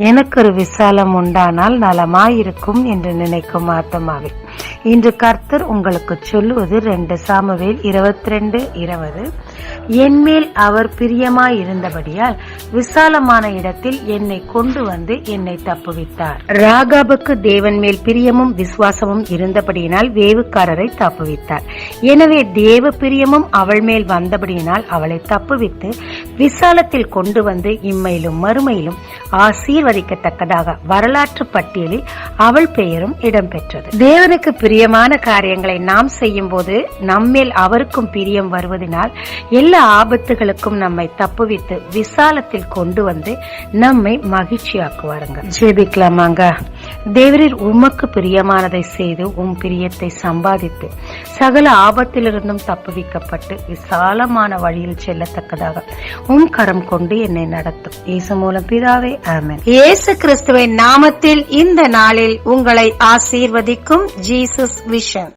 எனக்கு ஒரு விசாலம் உண்டானால் நலமாயிருக்கும் என்று நினைக்கும் ஆத்மாவே. இன்று கர்த்தர் உங்களுக்கு சொல்லுவது ரெண்டு சாமுவேல் இருபத்தி ரெண்டு இருபது. என்மேல் அவர் பிரியமாய் இருந்தபடியால் விசாலமான இடத்தில் என்னை கொண்டு வந்து என்னை தப்புவித்தார். ராகாபுக்கு தேவன் மேல் பிரியமும் விசுவாசமும் இருந்தபடியினால் வேவுக்காரரை தப்புவித்தார். எனவே தேவ பிரியமும் அவள் மேல் வந்தபடியினால் அவளை தப்புவித்து விசாலத்தில் கொண்டு வந்து இம்மையிலும் மறுமையிலும் ஆசீர்வதிக்கத்தக்கதாக வரலாற்று பட்டியலில் அவள் பெயரும் இடம்பெற்றது. தேவனுக்கு பிரியமான காரியங்களை நாம் செய்யும் போது நம்மேல் அவருக்கும் பிரியம் வருவதனால் எல்லா ஆபத்துகளுக்கும் நம்மை தப்புவித்து விசாலத்தில் கொண்டு வந்து நம்மை மகிழ்ச்சியாக்குவாருங்க. ஜெபிக்கலாமாங்க? தேவரில் உமக்கு பிரியமானதை செய்து உம் பிரியத்தை சம்பாதித்து சகல ஆபத்திலிருந்தும் தப்புவிக்கப்பட்டு விசாலமான வழியில் செல்லத்தக்கதாக உம் கரம் கொண்டு என்னை நடத்தும். இயேசு மூலம் பிதாவே ஆமன். இயேசு கிறிஸ்துவின் நாமத்தில் இந்த நாளில் உங்களை ஆசீர்வதிக்கும் ஜீசஸ் விஷன்.